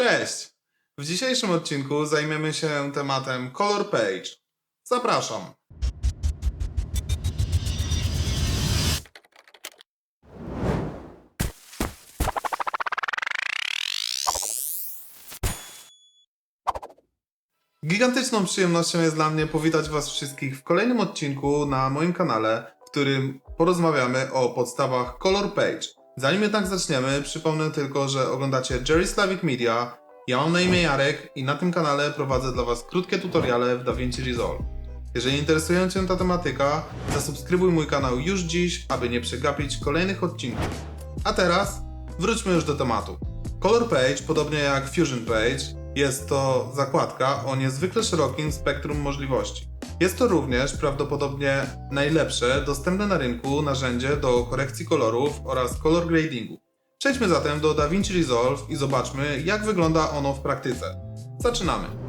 Cześć! W dzisiejszym odcinku zajmiemy się tematem Color Page. Zapraszam! Gigantyczną przyjemnością jest dla mnie powitać Was wszystkich w kolejnym odcinku na moim kanale, w którym porozmawiamy o podstawach Color Page. Zanim jednak zaczniemy, przypomnę tylko, że oglądacie Jerry Slavic Media, ja mam na imię Jarek i na tym kanale prowadzę dla Was krótkie tutoriale w DaVinci Resolve. Jeżeli interesuje Cię ta tematyka, zasubskrybuj mój kanał już dziś, aby nie przegapić kolejnych odcinków. A teraz wróćmy już do tematu. Color Page, podobnie jak Fusion Page, jest to zakładka o niezwykle szerokim spektrum możliwości. Jest to również prawdopodobnie najlepsze dostępne na rynku narzędzie do korekcji kolorów oraz color gradingu. Przejdźmy zatem do DaVinci Resolve i zobaczmy, jak wygląda ono w praktyce. Zaczynamy.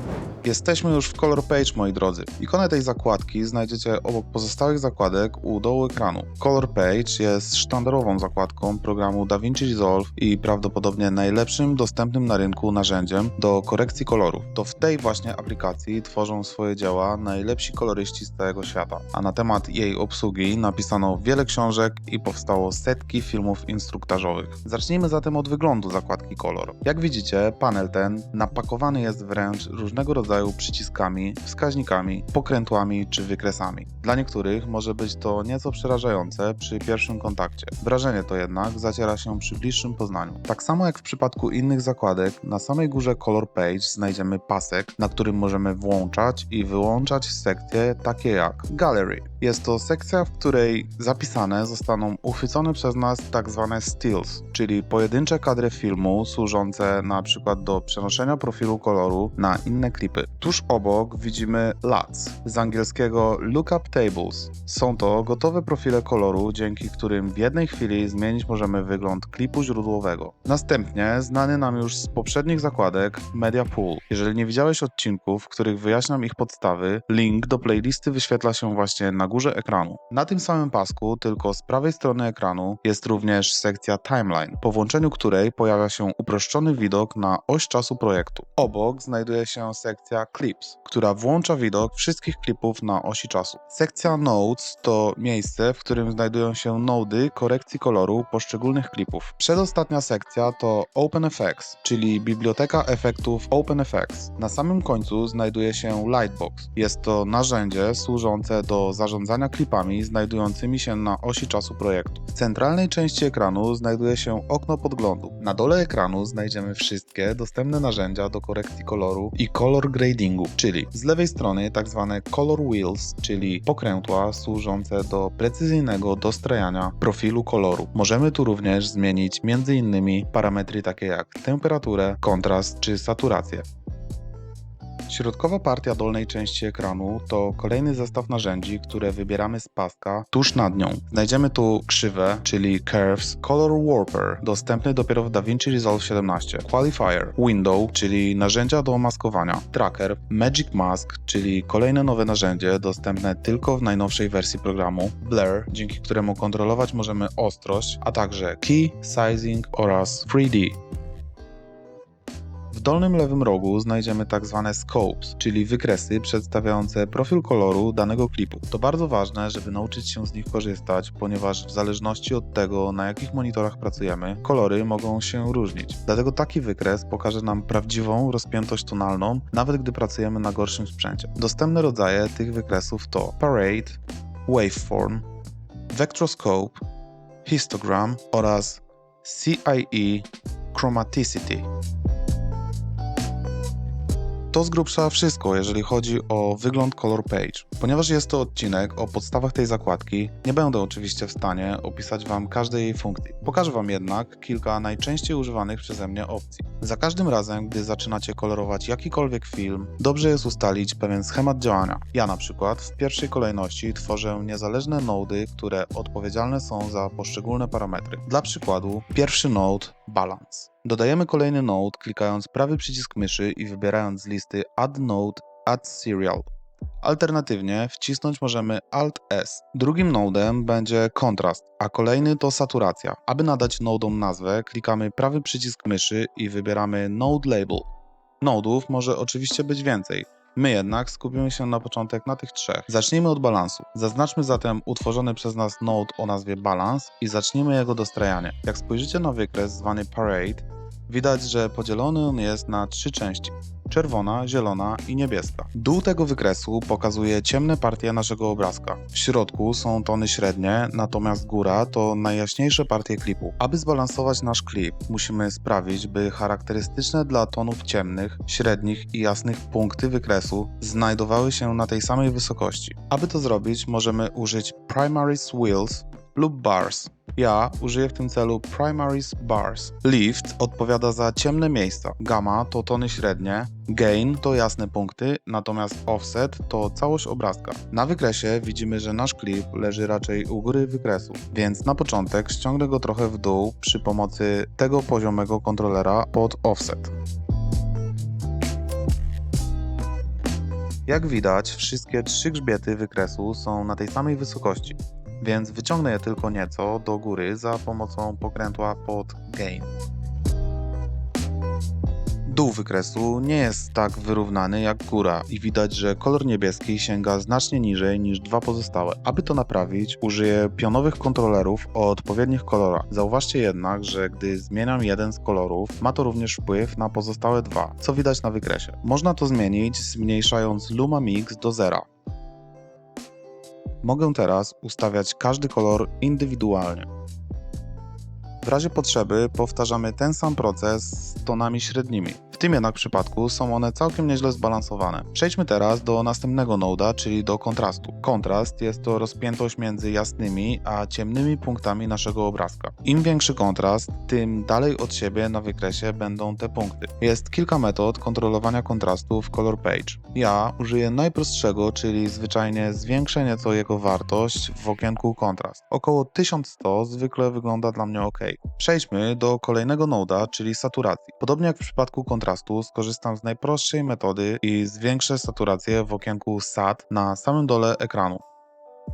Jesteśmy już w Color Page, moi drodzy. Ikonę tej zakładki znajdziecie obok pozostałych zakładek u dołu ekranu. Color Page jest sztandarową zakładką programu DaVinci Resolve i prawdopodobnie najlepszym dostępnym na rynku narzędziem do korekcji kolorów. To w tej właśnie aplikacji tworzą swoje dzieła najlepsi koloryści z całego świata. A na temat jej obsługi napisano wiele książek i powstało setki filmów instruktażowych. Zacznijmy zatem od wyglądu zakładki Color. Jak widzicie, panel ten napakowany jest wręcz różnego rodzaju przyciskami, wskaźnikami, pokrętłami czy wykresami. Dla niektórych może być to nieco przerażające przy pierwszym kontakcie. Wrażenie to jednak zaciera się przy bliższym poznaniu. Tak samo jak w przypadku innych zakładek, na samej górze Color Page znajdziemy pasek, na którym możemy włączać i wyłączać sekcje takie jak Gallery. Jest to sekcja, w której zapisane zostaną uchwycone przez nas tak zwane stills, czyli pojedyncze kadry filmu służące na przykład do przenoszenia profilu koloru na inne klipy. Tuż obok widzimy LUTs, z angielskiego Lookup Tables. Są to gotowe profile koloru, dzięki którym w jednej chwili zmienić możemy wygląd klipu źródłowego. Następnie znany nam już z poprzednich zakładek Media Pool. Jeżeli nie widziałeś odcinków, w których wyjaśniam ich podstawy, link do playlisty wyświetla się właśnie na górze ekranu. Na tym samym pasku, tylko z prawej strony ekranu, jest również sekcja Timeline, po włączeniu której pojawia się uproszczony widok na oś czasu projektu. Obok znajduje się sekcja Clips, która włącza widok wszystkich klipów na osi czasu. Sekcja Notes to miejsce, w którym znajdują się nody korekcji koloru poszczególnych klipów. Przedostatnia sekcja to OpenFX, czyli biblioteka efektów OpenFX. Na samym końcu znajduje się Lightbox. Jest to narzędzie służące do zarządzania klipami znajdującymi się na osi czasu projektu. W centralnej części ekranu znajduje się okno podglądu. Na dole ekranu znajdziemy wszystkie dostępne narzędzia do korekcji koloru i color gradingu, czyli z lewej strony tak zwane color wheels, czyli pokrętła służące do precyzyjnego dostrajania profilu koloru. Możemy tu również zmienić m.in. parametry takie jak temperaturę, kontrast czy saturację. Środkowa partia dolnej części ekranu to kolejny zestaw narzędzi, które wybieramy z paska tuż nad nią. Znajdziemy tu krzywę, czyli Curves, Color Warper, dostępny dopiero w DaVinci Resolve 17, Qualifier, Window, czyli narzędzia do maskowania, Tracker, Magic Mask, czyli kolejne nowe narzędzie dostępne tylko w najnowszej wersji programu, Blur, dzięki któremu kontrolować możemy ostrość, a także Key, Sizing oraz 3D. W dolnym lewym rogu znajdziemy tak zwane scopes, czyli wykresy przedstawiające profil koloru danego klipu. To bardzo ważne, żeby nauczyć się z nich korzystać, ponieważ w zależności od tego, na jakich monitorach pracujemy, kolory mogą się różnić. Dlatego taki wykres pokaże nam prawdziwą rozpiętość tonalną, nawet gdy pracujemy na gorszym sprzęcie. Dostępne rodzaje tych wykresów to Parade, Waveform, Vectroscope, Histogram oraz CIE Chromaticity. To z grubsza wszystko, jeżeli chodzi o wygląd Color Page. Ponieważ jest to odcinek o podstawach tej zakładki, nie będę oczywiście w stanie opisać Wam każdej jej funkcji. Pokażę Wam jednak kilka najczęściej używanych przeze mnie opcji. Za każdym razem, gdy zaczynacie kolorować jakikolwiek film, dobrze jest ustalić pewien schemat działania. Ja na przykład w pierwszej kolejności tworzę niezależne nody, które odpowiedzialne są za poszczególne parametry. Dla przykładu, pierwszy node Dodajemy kolejny node klikając prawy przycisk myszy i wybierając z listy Add Node, Add Serial. Alternatywnie wcisnąć możemy Alt-S. Drugim nodem będzie kontrast, a kolejny to saturacja. Aby nadać nodom nazwę, klikamy prawy przycisk myszy i wybieramy Node Label. Nodów może oczywiście być więcej. My jednak skupimy się na początek na tych trzech. Zacznijmy od balansu. Zaznaczmy zatem utworzony przez nas node o nazwie balans i zacznijmy jego dostrajanie. Jak spojrzycie na wykres zwany parade, widać, że podzielony on jest na trzy części. Czerwona, zielona i niebieska. Dół tego wykresu pokazuje ciemne partie naszego obrazka. W środku są tony średnie, natomiast góra to najjaśniejsze partie klipu. Aby zbalansować nasz klip, musimy sprawić, by charakterystyczne dla tonów ciemnych, średnich i jasnych punkty wykresu znajdowały się na tej samej wysokości. Aby to zrobić, możemy użyć Primaries Wheels lub Bars. Ja użyję w tym celu Primaries Bars. Lift odpowiada za ciemne miejsca, gamma to tony średnie, gain to jasne punkty, natomiast offset to całość obrazka. Na wykresie widzimy, że nasz klip leży raczej u góry wykresu, więc na początek ściągnę go trochę w dół przy pomocy tego poziomego kontrolera pod offset. Jak widać, wszystkie trzy grzbiety wykresu są na tej samej wysokości, więc wyciągnę je tylko nieco do góry za pomocą pokrętła pod gain. Dół wykresu nie jest tak wyrównany jak góra i widać, że kolor niebieski sięga znacznie niżej niż dwa pozostałe. Aby to naprawić, użyję pionowych kontrolerów o odpowiednich kolorach. Zauważcie jednak, że gdy zmieniam jeden z kolorów, ma to również wpływ na pozostałe dwa, co widać na wykresie. Można to zmienić zmniejszając Luma Mix do zera. Mogę teraz ustawiać każdy kolor indywidualnie. W razie potrzeby powtarzamy ten sam proces z tonami średnimi. Tym jednak przypadku są one całkiem nieźle zbalansowane. Przejdźmy teraz do następnego noda, czyli do kontrastu. Kontrast jest to rozpiętość między jasnymi a ciemnymi punktami naszego obrazka. Im większy kontrast, tym dalej od siebie na wykresie będą te punkty. Jest kilka metod kontrolowania kontrastu w Color Page. Ja użyję najprostszego, czyli zwyczajnie zwiększę nieco jego wartość w okienku kontrast. Około 1100 zwykle wygląda dla mnie ok. Przejdźmy do kolejnego noda, czyli saturacji. Podobnie jak w przypadku kontrastu, skorzystam z najprostszej metody i zwiększę saturację w okienku SAT na samym dole ekranu.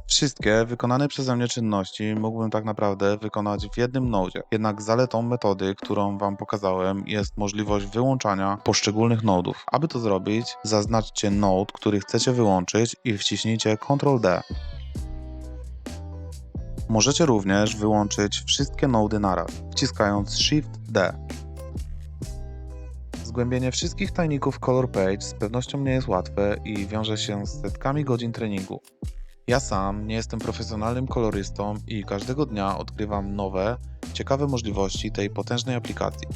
Wszystkie wykonane przeze mnie czynności mógłbym tak naprawdę wykonać w jednym nodzie. Jednak zaletą metody, którą Wam pokazałem, jest możliwość wyłączania poszczególnych nodów. Aby to zrobić, zaznaczcie node, który chcecie wyłączyć i wciśnijcie Ctrl D. Możecie również wyłączyć wszystkie nody naraz, wciskając Shift D. Zgłębienie wszystkich tajników Color Page z pewnością nie jest łatwe i wiąże się z setkami godzin treningu. Ja sam nie jestem profesjonalnym kolorystą i każdego dnia odkrywam nowe, ciekawe możliwości tej potężnej aplikacji.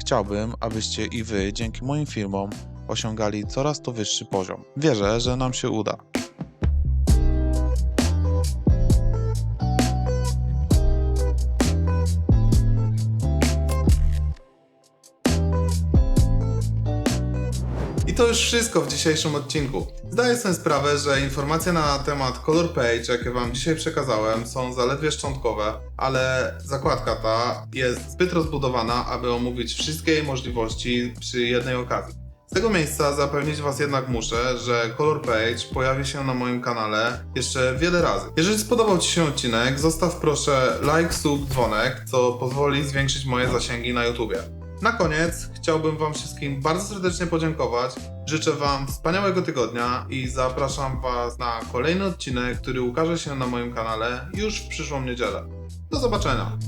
Chciałbym, abyście i Wy dzięki moim filmom osiągali coraz to wyższy poziom. Wierzę, że nam się uda. Już wszystko w dzisiejszym odcinku. Zdaję sobie sprawę, że informacje na temat Color Page, jakie Wam dzisiaj przekazałem, są zaledwie szczątkowe, ale zakładka ta jest zbyt rozbudowana, aby omówić wszystkie jej możliwości przy jednej okazji. Z tego miejsca zapewnić Was jednak muszę, że Color Page pojawi się na moim kanale jeszcze wiele razy. Jeżeli spodobał Ci się odcinek, zostaw proszę like, sub, dzwonek, co pozwoli zwiększyć moje zasięgi na YouTubie. Na koniec chciałbym Wam wszystkim bardzo serdecznie podziękować. Życzę Wam wspaniałego tygodnia i zapraszam Was na kolejny odcinek, który ukaże się na moim kanale już w przyszłą niedzielę. Do zobaczenia!